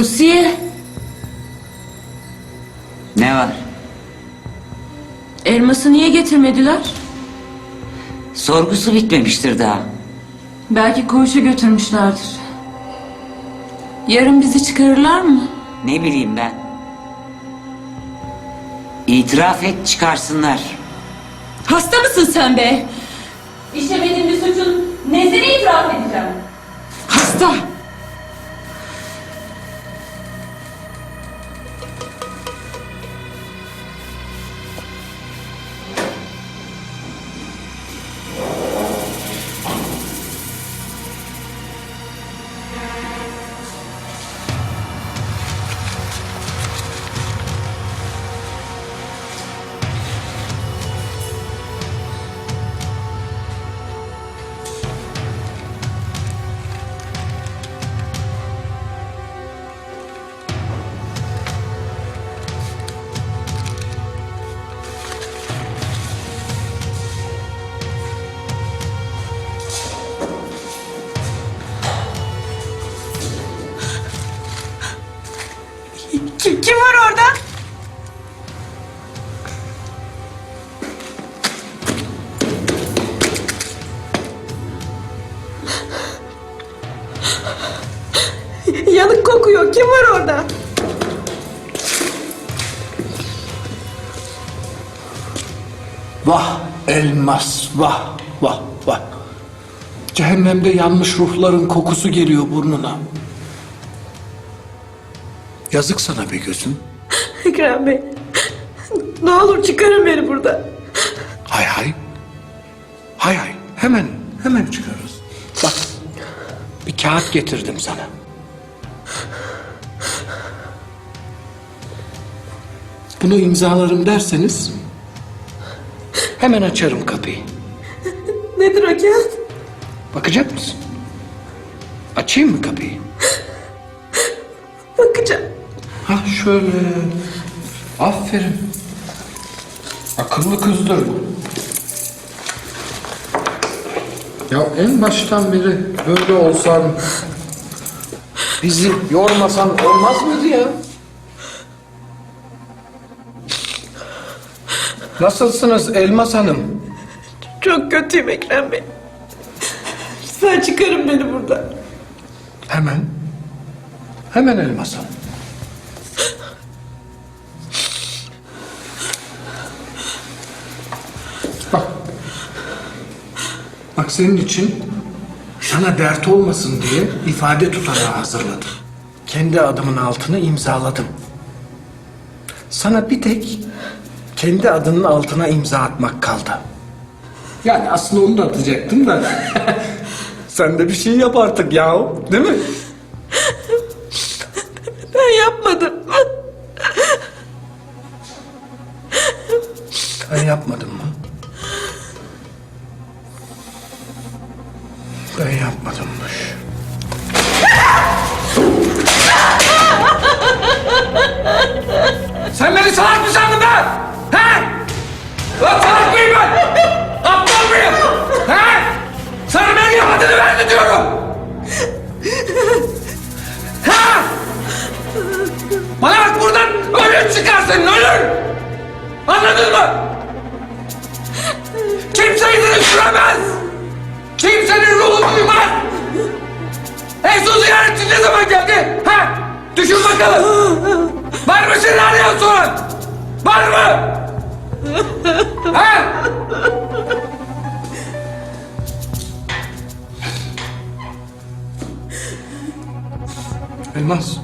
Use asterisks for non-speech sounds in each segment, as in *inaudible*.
Kutsiye, Ne var? elması niye getirmediler? Sorgusu bitmemiştir daha. Belki koğuşa götürmüşlerdir. Yarın bizi çıkarırlar mı? Ne bileyim ben. İtiraf et çıkarsınlar. Hasta mısın sen be? İşlemediğim bir suçun nezini itiraf edeceğim. Hasta. Kim, var orada? Yanık kokuyor. Kim var orada? Vah elmas, vah, vah, vah. Cehennemde yanmış ruhların kokusu geliyor burnuna. Yazık sana be gözüm. Ekrem Bey. Ne olur çıkarın beni buradan. Hay hay. Hay hay. Hemen, hemen çıkarız. Bak, bir kağıt getirdim sana. Bunu imzalarım derseniz hemen açarım kapıyı. Nedir o kağıt? Bakacak mısın? Açayım mı kapıyı? Şöyle. Aferin. Akıllı kızdır bu. Ya en baştan beri böyle olsan bizi yormasan olmaz mıydı ya? Nasılsınız Elmas Hanım? Çok kötüyüm Ekrem Bey. Lütfen çıkarın beni buradan. Hemen. Hemen Elmas Hanım. Bak senin için sana dert olmasın diye ifade tutanağı hazırladım. Kendi adımın altına imzaladım. Sana bir tek kendi adının altına imza atmak kaldı. Yani aslında onu da atacaktım da. *laughs* Sen de bir şey yap artık ya. Değil mi? *laughs* Ben yapmadım. Ben yapmadım mı? Ben yapmadımmış. Sen beni salak mı sandın be? He? Lan salak mıyım ben? Aptal mıyım? He? Sana ben yamadığını verdi diyorum. Ha? Bana bak buradan ölür çıkarsın ölür. Anladın mı? Kimse izini süremez. Kimsenin ruhu duymaz. En son ziyaretin ne zaman geldi? Ha? Düşün bakalım. Var mı senin arayan soran? Var mı? ha? Elmas.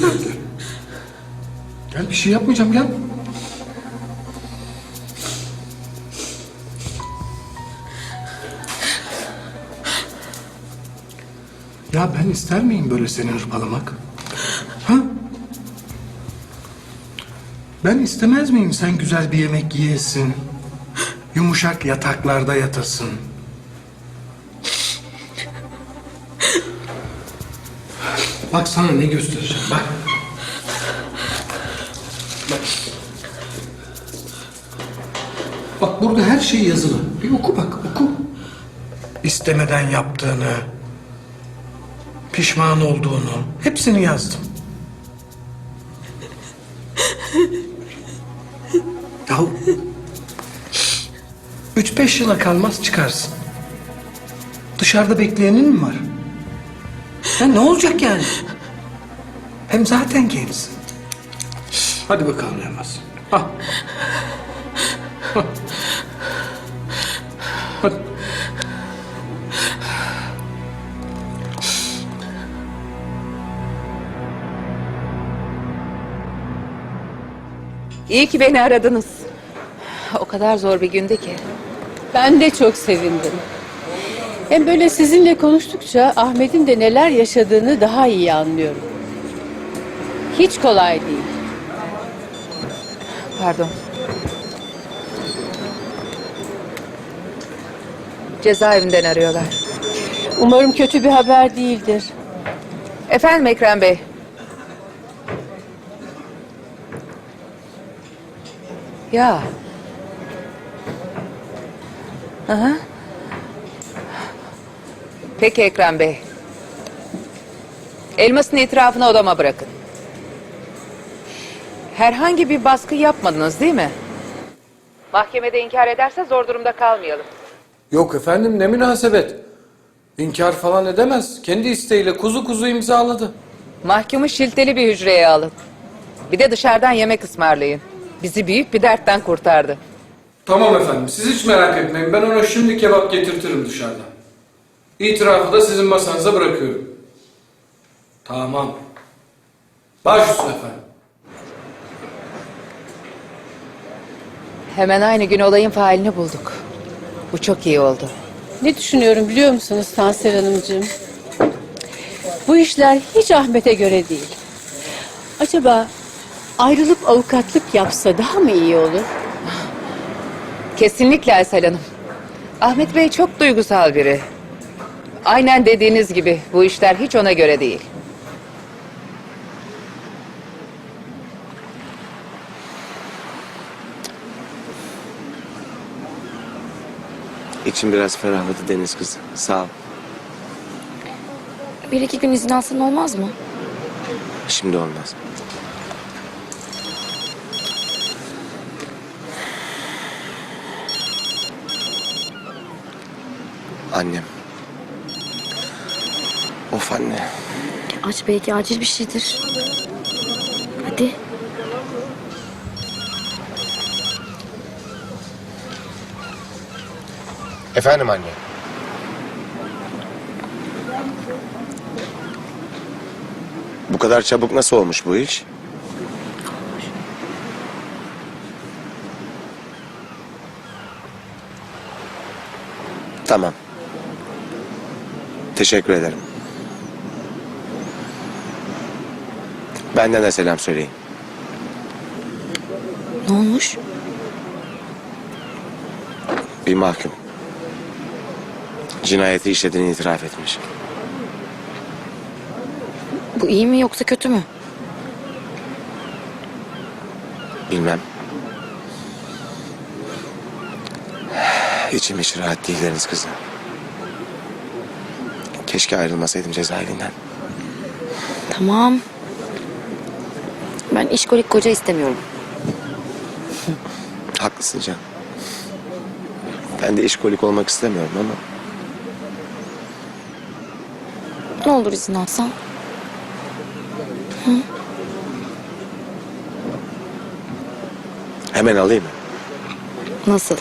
Gel gel. Gel bir şey yapmayacağım gel. Ben ister miyim böyle seni hırpalamak? Ha? Ben istemez miyim sen güzel bir yemek yiyesin? Yumuşak yataklarda yatasın. Bak sana ne göstereceğim. Bak. Bak burada her şey yazılı. Bir oku bak oku. İstemeden yaptığını, pişman olduğunu hepsini yazdım. Yahu üç beş yıla kalmaz çıkarsın. Dışarıda bekleyenin mi var? Ya ne olacak yani? Hem zaten gençsin. Hadi bakalım Yılmaz. Hadi. İyi ki beni aradınız. O kadar zor bir gündü ki. Ben de çok sevindim. Hem böyle sizinle konuştukça Ahmet'in de neler yaşadığını daha iyi anlıyorum. Hiç kolay değil. Pardon. Cezaevinden arıyorlar. Umarım kötü bir haber değildir. Efendim Ekrem Bey. Ya. Aha. Peki Ekrem Bey. Elmas'ın itirafını odama bırakın. Herhangi bir baskı yapmadınız değil mi? Mahkemede inkar ederse zor durumda kalmayalım. Yok efendim ne münasebet. İnkar falan edemez. Kendi isteğiyle kuzu kuzu imzaladı. Mahkumu şilteli bir hücreye alın. Bir de dışarıdan yemek ısmarlayın. Bizi büyük bir dertten kurtardı. Tamam efendim siz hiç merak etmeyin. Ben ona şimdi kebap getirtirim dışarıdan. İtirafı da sizin masanıza bırakıyorum. Tamam. Baş üstüne efendim. Hemen aynı gün olayın failini bulduk. Bu çok iyi oldu. Ne düşünüyorum biliyor musunuz Tansel Hanımcığım? Bu işler hiç Ahmet'e göre değil. Acaba ayrılıp avukatlık yapsa daha mı iyi olur? Kesinlikle Aysel Hanım. Ahmet Bey çok duygusal biri. Aynen dediğiniz gibi bu işler hiç ona göre değil. İçim biraz ferahladı Deniz kızı. Sağ ol. Bir iki gün izin alsan olmaz mı? Şimdi olmaz. Annem. Of anne. Aç belki acil bir şeydir. Hadi. Efendim anne. Bu kadar çabuk nasıl olmuş bu iş? Tamam. Teşekkür ederim. Benden de selam söyleyin. Ne olmuş? Bir mahkum. Cinayeti işlediğini itiraf etmiş. Bu iyi mi yoksa kötü mü? Bilmem. İçim hiç rahat değil Deniz kızı. Keşke ayrılmasaydım cezaevinden. Tamam. Ben işkolik koca istemiyorum. *laughs* Haklısın Can. Ben de işkolik olmak istemiyorum ama Ne olur izin alsan. hemen alayım? Nasıl?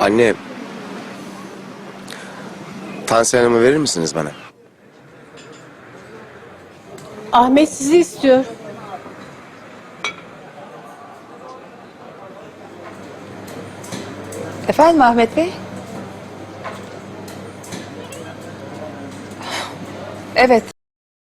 Anne... Tansiyon Hanım'ı verir misiniz bana? Ahmet sizi istiyor. Efendim Ahmet Bey? Evet.